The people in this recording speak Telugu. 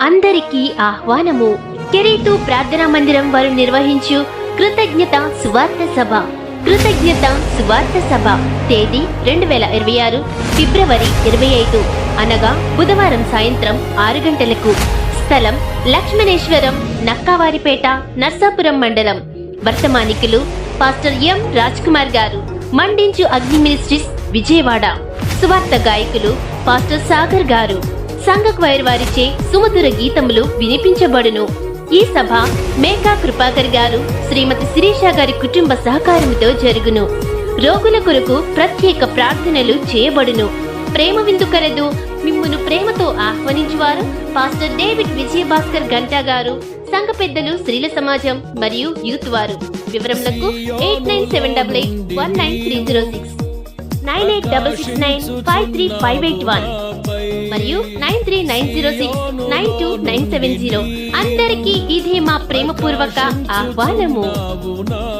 అందరికీ ఆహ్వానము. కెరీతు ప్రార్థనా మందిరం వారు నిర్వహించు కృతజ్ఞత సువార్త సభ. కృతజ్ఞత సువార్త సభ. తేదీ రెండు వేల ఇరవై ఆరు ఫిబ్రవరి ఇరవై ఐదు. అనగా బుధవారం సాయంత్రం ఆరు గంటలకు. స్థలం లక్ష్మణేశ్వరం నక్కావారిపేట నర్సాపురం మండలం. వర్తమానికులు పాస్టర్ ఎం రాజ్ కుమార్ గారు. మండించు అగ్ని మినిస్ట్రీస్ విజయవాడ. సువార్త గాయకులు పాస్టర్ సాగర్ గారు. సంఘ క్వైర్ వారిచే సుమధుర గీతములు వినిపించబడును. ఈ సభ మేకా కృపాకర్ గారు శ్రీమతి శిరీష గారి కుటుంబ సహకారముతో జరుగును. రోగుల కొరకు ప్రత్యేక ప్రార్థనలు చేయబడును. ప్రేమ విందు కలదు మిమ్మును ప్రేమతో ఆహ్వానించువారు పాస్టర్ డేవిడ్ విజయభాస్కర్ గంటా గారు సంఘ పెద్దలు స్త్రీల సమాజం మరియు యూత్ వారు. వివరములకు eight nine seven double eight one nine three zero six nine eight double six nine five three five eight one. మరియు nine three nine zero six nine two nine seven zero. అందరికీ ఇది మా ప్రేమపూర్వక ఆహ్వానము. నావు